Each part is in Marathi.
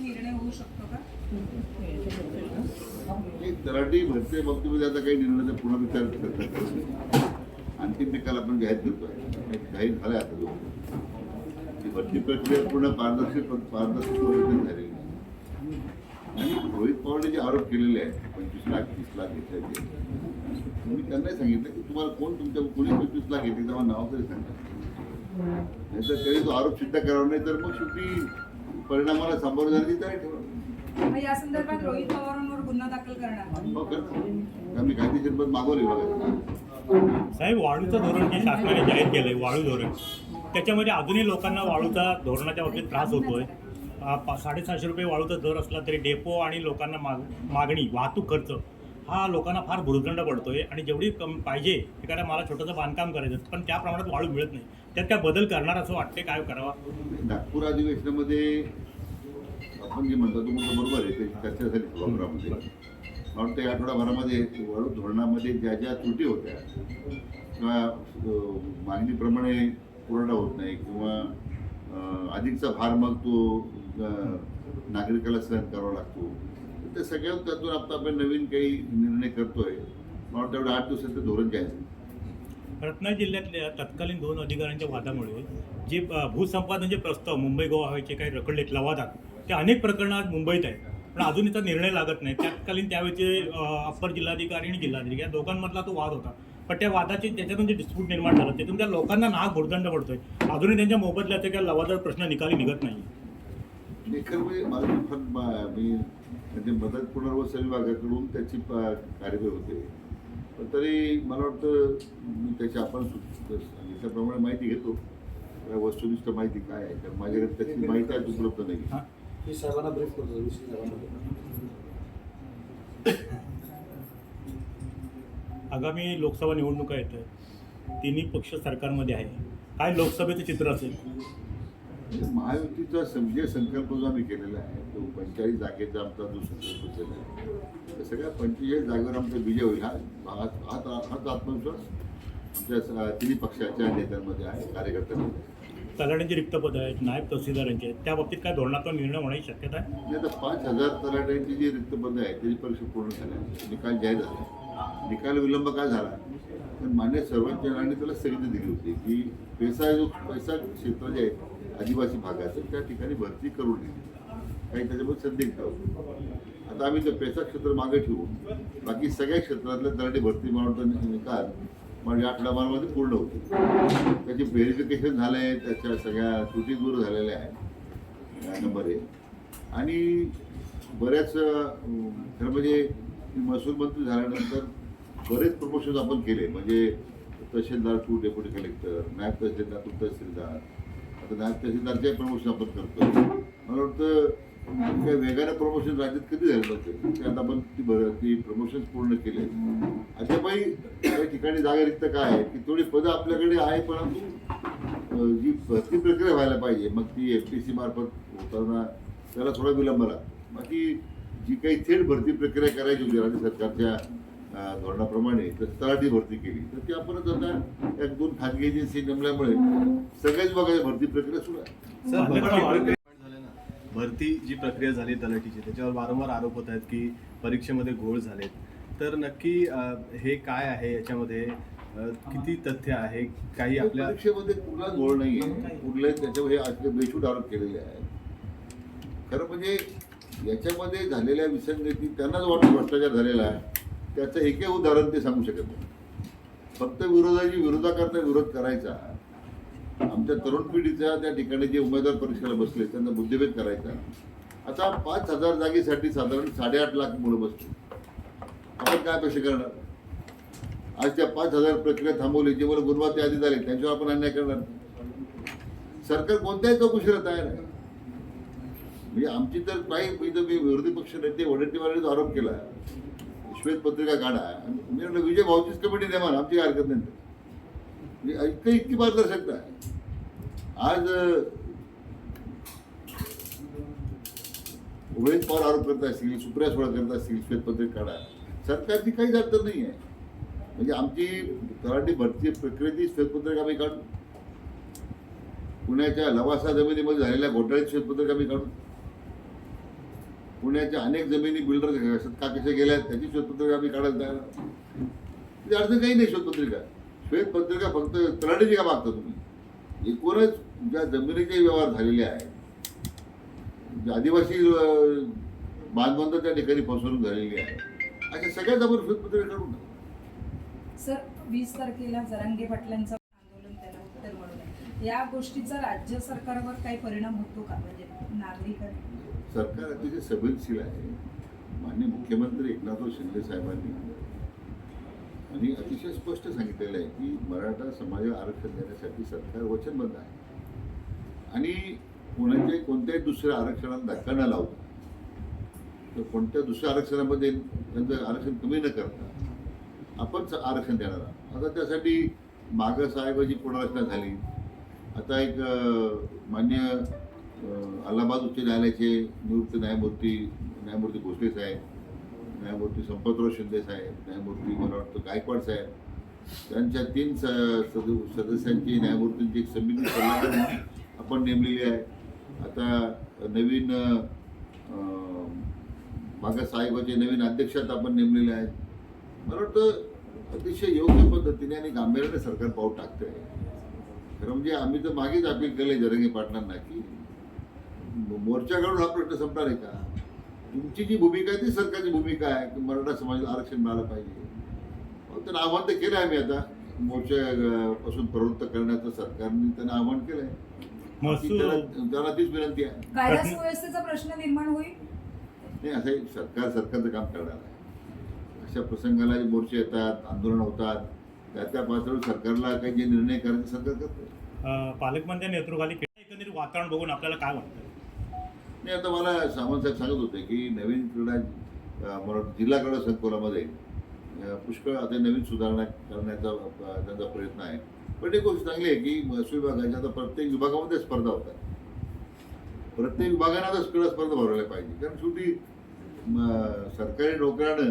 काही निर्णय होऊ शकतो का? भरती बाबतीमध्ये काही निर्णयाचा पुनर्विचार करतात. अंतिम निकाल आपण जाहीर करतोय. एक जाहीर आता भरती प्रक्रिया पूर्ण पारदर्शक पारदर्शक पद्धतीने झालेली आणि रोहित पवारने जे आरोप केलेले आहेत, पंचवीस लाख, तीस लाख घेतल्याचे मी त्यांनाही सांगितलं की तुम्हाला कोण तुमच्या कोणी पंचवीस लाख घेतले तेव्हा नाव तरी सांगा. नाही तर तरी तो आरोप सिद्ध करावा नाही तर मग शेवटी परिणामाला सामोरं जाण्याची तयारी ठेवा या संदर्भात रोहित पवारांवर गुन्हा दाखल करणार आम्ही कायदेशीर पद मागवले बघा. साहेब वाळूचं धोरण जे शासनाने जाहीर केलंय वाळू धोरण. त्याच्यामध्ये अजूनही लोकांना वाळूचा धोरणाच्या बाबतीत त्रास होतोय. साडेसहाशे रुपये वाळूचा दर असला तरी डेपो आणि लोकांना माग मागणी वाहतूक खर्च. हा लोकांना फार भुर्दंड पडतोय आणि जेवढी कम पाहिजे एखाद्या मला छोटंसं बांधकाम करायचं पण त्या प्रमाणात वाळू मिळत नाही. त्यात काय बदल करणार असं वाटते काय करावा? नागपूर अधिवेशनामध्ये आपण जे म्हणतो तो मुद्दा बरोबर आहे त्याची चर्चा झाली सभागृहामध्ये वाटतं या आठवडाभरामध्ये वाळू धोरणामध्ये ज्या ज्या त्रुटी होत्या किंवा मागणीप्रमाणे पुरवठा होत नाही किंवा अधिकचा भार मग तो नागरिकाला सहन करावा लागतो. तर त्या सगळ्या त्यातून आता आपण नवीन काही निर्णय करतोय. मला वाटतं आठ दिवसाचं धोरण जाहीर रत्नागिरी जिल्ह्यातल्या तत्कालीन दोन अधिकाऱ्यांच्या वादामुळे जे भूसंपादन जे प्रस्ताव मुंबई गोवा हवेचे काही रखडलेत लवादात ते अनेक प्रकरणात मुंबईत आहेत. पण अजून इथं निर्णय लागत नाही. तत्कालीन त्यावेळेचे अप्पर जिल्हाधिकारी आणि जिल्हाधिकारी या दोघांमधला तो वाद होता. पण त्या वादाचे त्याच्यातून जे डिस्प्यूट निर्माण झाला त्यातून त्या लोकांना नाक घोडदंड पडतोय. अजूनही त्यांच्या मोबदल्याचे किंवा लवादात प्रश्न निकाली निघत नाही लेखन म्हणजे मला फक्त मा- मी म्हणजे मदत पुनर्वसन विभागाकडून त्याची कार्यवाही होते. पण तरी मला वाटतं मी त्याची आपण सांगितल्याप्रमाणे माहिती घेतो. त्या वस्तुनिष्ठ माहिती काय आहे? कारण माझ्याकडे त्याची माहिती आज उपलब्ध नाही. हां. मी साहेबांना ब्रीफ करतो आगामी लोकसभा निवडणुका येत आहेत. तिन्ही पक्ष सरकारमध्ये आहे. काय लोकसभेचं चित्र असेल? महायुतीचा सं- जे संकल्प जो आम्ही केलेला आहे तो पंचेचाळीस जागेचा आमचा जो संकल्प केला आहे त्या सगळ्या पंचेचाळीस जागेवर आमचा विजय होईल. हा हाच हाच हाच आत्मविश्वास आमच्या तिन्ही पक्षाच्या नेत्यांमध्ये आहे कार्यकर्त्यांमध्ये आहे. तलाट्यांची रिक्त पदं आहेत नायब तहसीलदारांचे आहेत. त्या बाबतीत काय धोरणात्मक निर्णय होण्याची शक्यता आहे? आणि आता पाच हजार तलाट्यांची जी रिक्त पदं आहेत त्याची परीक्षा पूर्ण झाल्या निकाल जाहीर झाला निकाल विलंब का झाला? मान्य सर्वोच्च न्यायालयाने त्याला स्थगिती दिली होती की पैसा जो पैसा क्षेत्र जे आहे आदिवासी भागाचं त्या ठिकाणी भरती करू नये काही त्याच्यामध्ये संदिग्ध होतं. आता आम्ही ते पैसा क्षेत्र मागे ठेवून बाकी सगळ्या क्षेत्रातल्या तलाठी भरती मानवता निकाल म्हणजे आठवड्याभरामध्ये पूर्ण होते. त्याचे व्हेरिफिकेशन झालं आहे त्याच्या सगळ्या त्रुटी दूर झालेल्या आहेत नंबर आहे आणि बऱ्याच खरं म्हणजे महसूल मंत्री झाल्यानंतर बरेच प्रमोशन आपण केले. म्हणजे तहसीलदार टू डेप्युटी कलेक्टर नायब तहसीलदार टू तहसीलदार. आता नायब तहसीलदारचे प्रमोशन आपण करतो मला वाटतं काही वेगाने प्रमोशन राज्यात कधी झालं नव्हते? ते आता आपण ती भर ती प्रमोशन पूर्ण केले अद्यापही काही ठिकाणी जागा रिक्त काय आहे? की थोडी पदं आपल्याकडे आहे परंतु जी भरती प्रक्रिया व्हायला पाहिजे मग ती एफ टी सी मार्फत होताना त्याला थोडा विलंब लागतो. बाकी जी काही थेट भरती प्रक्रिया करायची होती राज्य सरकारच्या धोरणाप्रमाणे तर तलाठी भरती केली. तर ती आपणच आता एक दोन खाजगी एजन्सी नेमल्यामुळे सगळ्याच बघायची भरती प्रक्रिया सुरू आहे. भरती जी प्रक्रिया झाली तलाठीची त्याच्यावर वारंवार आरोप होत आहेत की परीक्षेमध्ये घोळ झालेत. तर नक्की हे काय आहे याच्यामध्ये? किती तथ्य आहे? काही आपल्या परीक्षेमध्ये कुठलाच गोळ नाही. आहे कुठले त्याच्यावर हे असले बेशूट आरोप केलेले आहेत. खरं म्हणजे याच्यामध्ये झालेल्या विसंगती त्यांनाच वाटतं भ्रष्टाचार झालेला आहे. त्याचं एकही उदाहरण ते सांगू शकत नाही. फक्त विरोधाची विरोधाकरता विरोध करायचा. आमच्या तरुण पिढीच्या त्या ठिकाणी जे उमेदवार परीक्षेला बसले त्यांना बुद्धिभेद करायचा. आता पाच हजार जागेसाठी साधारण साडेआठ लाख मुलं बसली. आपण काय अपेक्षा करणार? आज त्या पाच हजार प्रक्रिया थांबवली जे मला गुणवत्ता यादी झाले त्यांच्यावर आपण अन्याय करणार सरकार कोणत्याही चौकशीला तयार आहे. म्हणजे आमची तर काही इथं मी विरोधी पक्ष नेते वडेट्टीवारांनी आरोप केला. श्वेतपत्रिका काढा. आणि मी म्हटलं विजय भाऊचीच कमिटी मला आमची हरकत नाही. इतकं इतकी पारदर्शकता आहे. आज अं, पवार आरोप करत असतील सुप्रिया सोळा करत असतील श्वेतपत्रिका काढा. सरकारची काहीच अडचण नाही आहे. म्हणजे आमची तलाठी भरती प्रक्रियेची श्वेतपत्रिका आम्ही काढू. पुण्याच्या लवासा जमिनीमध्ये झालेल्या घोटाळ्याची श्वेतपत्रिका आम्ही काढू. पुण्याच्या अनेक जमिनी बिल्डर का कशा गेल्या आहेत त्याची श्वेतपत्रिका आम्ही काढायला तयार त्याची म्हणजे अडचण काही नाही श्वेतपत्रिका श्वेतपत्रिका फक्त तलाठीची का मागता तुम्ही? एकूणच ज्या जमिनीचे व्यवहार झालेले आहेत आदिवासी अं, त्या ठिकाणी फसवणूक झालेली आहे अशा सगळ्याच आपण श्वेतपत्रिका काढून टाकू. सर वीस तारखेला जरांगे पाटलांचं आंदोलन त्याला उत्तर म्हणून या गोष्टीचा राज्य सरकारवर काही परिणाम होतो का? म्हणजे नागरिकांना सरकार अतिशय संवेदनशील आहे. मान्य मुख्यमंत्री एकनाथ शिंदे साहेबांनी. आणि अतिशय स्पष्ट सांगितलेलं आहे की मराठा समाजाला आरक्षण देण्यासाठी सरकार वचनबद्ध आहे. आणि कोणाचे कोणत्याही दुसऱ्या आरक्षणाला धक्का न लावता तर कोणत्या दुसऱ्या आरक्षणामध्ये त्यांचं आरक्षण कमी न करता आपण आरक्षण देणार आहोत. आता त्यासाठी मागास आयोगाची पुनर्रचना झाली. आता एक मान्य अलाहाबाद उच्च न्यायालयाचे निवृत्त न्यायमूर्ती न्यायमूर्ती भोसले साहेब न्यायमूर्ती संपतराव शिंदे साहेब न्यायमूर्ती मला वाटतं गायकवाड साहेब त्यांच्या तीन स सद- सदस्यांची न्यायमूर्तींची एक समिती सल्लागार म्हणून आपण नेमलेली आहे. आता नवीन अं, नवीन अध्यक्ष आपण नेमलेले आहेत. मला वाटतं अतिशय योग्य पद्धतीने आणि गांभीर्याने सरकार पाऊल टाकतंय. खरं म्हणजे आम्ही तर मागेच अपील केले जरंगे पाटलांना की मोर्चा काढून हा प्रश्न संपणार आहे का? तुमची जी भूमिका आहे ती सरकारची भूमिका आहे. की मराठा समाजाला आरक्षण मिळालं पाहिजे. त्यांना आव्हान तर केलं आम्ही आता. मोर्चा अं, पासून प्रवृत्त करण्याचं सरकारने त्यांना आव्हान केलंय. त्याला त्यांना तीच विनंती आहे. कायदा सुव्यवस्थेचा प्रश्न निर्माण होईल? नाही असं एक सरकार सरकारचं काम करणार आहे. अशा प्रसंगाला जे मोर्चे येतात आंदोलन होतात त्या त्या पातळीवर सरकारला काही जे निर्णय करायचे सरकार करते अ, पालकमंत्री नेतृत्वाखाली एकंदरीत वातावरण बघून आपल्याला काय वाटतं? नाही आता मला सावंत साहेब सांगत होते की नवीन क्रीडा मराठी जिल्हा क्रीडा संकुलामध्ये पुष्कळ आता नवीन सुधारणा करण्याचा त्यांचा प्रयत्न आहे. पण एक गोष्ट चांगली आहे की महसूल विभागाच्या आता प्रत्येक विभागामध्ये स्पर्धा होतात. प्रत्येक विभागाने आता क्रीडा स्पर्धा भरवल्या पाहिजे. कारण शेवटी सरकारी नोकऱ्यानं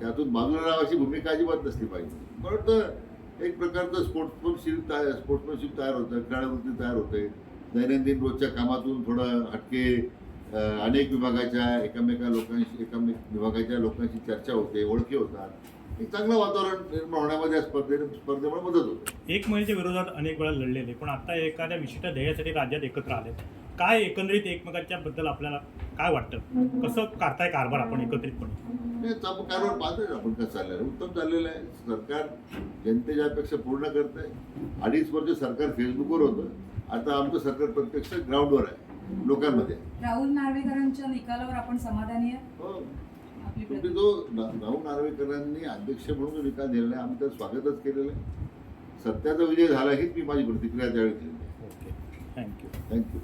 त्यातून बाजूला राहावाची भूमिका अजिबात नसली पाहिजे. मला एक प्रकारचं स्पोर्ट्समनशिप तयार स्पोर्ट्समनशिप तयार होतं क्रीडावृत्ती तयार होते. दैनंदिन रोजच्या कामातून थोडं हटके अनेक विभागाच्या एकामेका लोकांशी एकामेक विभागाच्या लोकांशी चर्चा होते ओळखी होतात. एक चांगलं वातावरण निर्माण होण्यामध्ये स्पर्धे स्पर्धेमुळे मदत होते. एक महिन्याच्या विरोधात अनेक वेळा लढलेले पण आता एखाद्या विशिष्ट ध्येयासाठी राज्यात एकत्र आले काय एकंदरीत एकमेकांच्या बद्दल आपल्याला काय वाटतं? कसं करताय कारभार आपण एकत्रितपणे? कारभार पाहतोय आपण कसं चाललेलं आहे उत्तम चाललेलं आहे. सरकार जनतेच्या अपेक्षा पूर्ण करत आहे अडीच वर्ष सरकार फेसबुकवर होतं. आता आमचं सरकार प्रत्यक्ष ग्राउंडवर आहे लोकांमध्ये. राहुल नार्वेकरांच्या निकालावर आपण समाधानी आहे हो. जो राहुल नार्वेकरांनी अध्यक्ष म्हणून जो निकाल दिलेला आहे आम्ही त्याचं स्वागतच केलेलं आहे. सत्याचा विजय झाला हीच मी माझी प्रतिक्रिया त्यावेळी दिली ओके. Thank you thank you